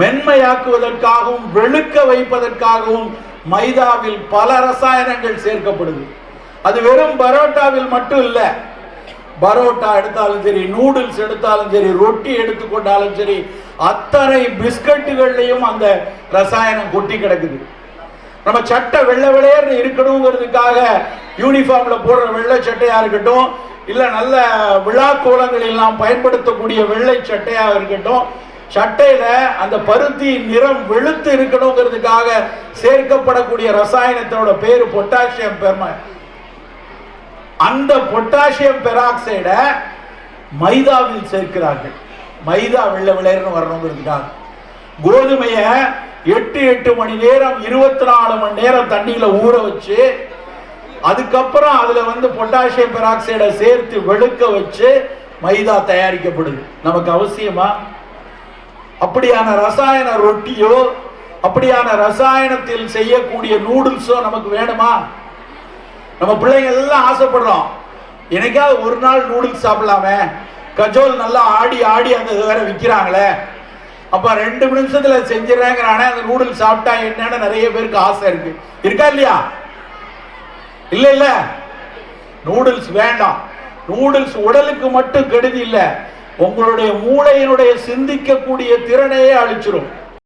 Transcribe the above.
மென்மையாக்குவதற்காகவும் வெளுக்க வைப்பதற்காகவும் மைதாவில் பல ரசாயனங்கள் சேர்க்கப்படுது. அது வெறும் பரோட்டாவில் மட்டும் இல்லை. பரோட்டா எடுத்தாலும் சரி நூடுல்ஸ் எடுத்தாலும் சரி ரொட்டி எடுத்துக்கொண்டாலும் சரி அத்தனை பிஸ்கட்டுகள்லையும் அந்த ரசாயனம் கொட்டி கிடக்குது. நம்ம சட்டை வெள்ளை வெள்ளையர்னு இருக்கணுங்கிறதுக்காக யூனிஃபார்ம்ல போடுற வெள்ளை சட்டையா இருக்கட்டும் இல்லை நல்ல விழா கோலங்களில் நாம் பயன்படுத்தக்கூடிய வெள்ளை சட்டையா இருக்கட்டும் சட்டையில அந்த பருத்தி நிறம் வெளுத்து இருக்கணுங்கிறதுக்காக சேர்க்கப்படக்கூடிய ரசாயனத்தோட பேரு பொட்டாசியம் பெர்ம. அந்த பொட்டாசியம் பெராக்சைட மைதாவில் சேர்க்கிறார்கள். மைதா வெள்ளை வெள்ளையர்னு வரணுங்கிறதுக்காக. கோதுமைய எட்டு எட்டு மணி நேரம் இருபத்தி நாலு மணி நேரம் தண்ணியில ஊற வச்சு அதுக்கப்புறம் அதுல வந்து பொட்டாசியம் பெராக்சைடை சேர்த்து வெளுக்க வச்சு மைதா தயாரிக்கப்படுது. நமக்கு அவசியமா? அப்படியான ரசாயன ரொட்டியோ அப்படியான ரசாயனத்தில் செய்யக்கூடிய நூடுல்ஸோ நமக்கு வேணுமா? நம்ம பிள்ளைங்க எல்லாம் ஆசைப்படுறோம். எனக்காவது ஒரு நாள் நூடுல்ஸ் சாப்பிடலாமே? கஜோல் நல்லா ஆடி ஆடி அந்த இது வேற விற்கிறாங்களே அப்ப ரெண்டு நிமிஷத்துல செஞ்சிடறாங்கிறானே அந்த நூடுல்ஸ் சாப்பிட்டா என்னன்னு நிறைய பேருக்கு ஆசை இருக்கு. இருக்கா இல்லையா? இல்ல இல்ல. நூடுல்ஸ் வேண்டாம். நூடுல்ஸ் உடலுக்கு மட்டும் கெடுதி இல்லை. உங்களுடைய மூளையினுடைய சிந்திக்கக்கூடிய திறனையே அழிச்சிரும்.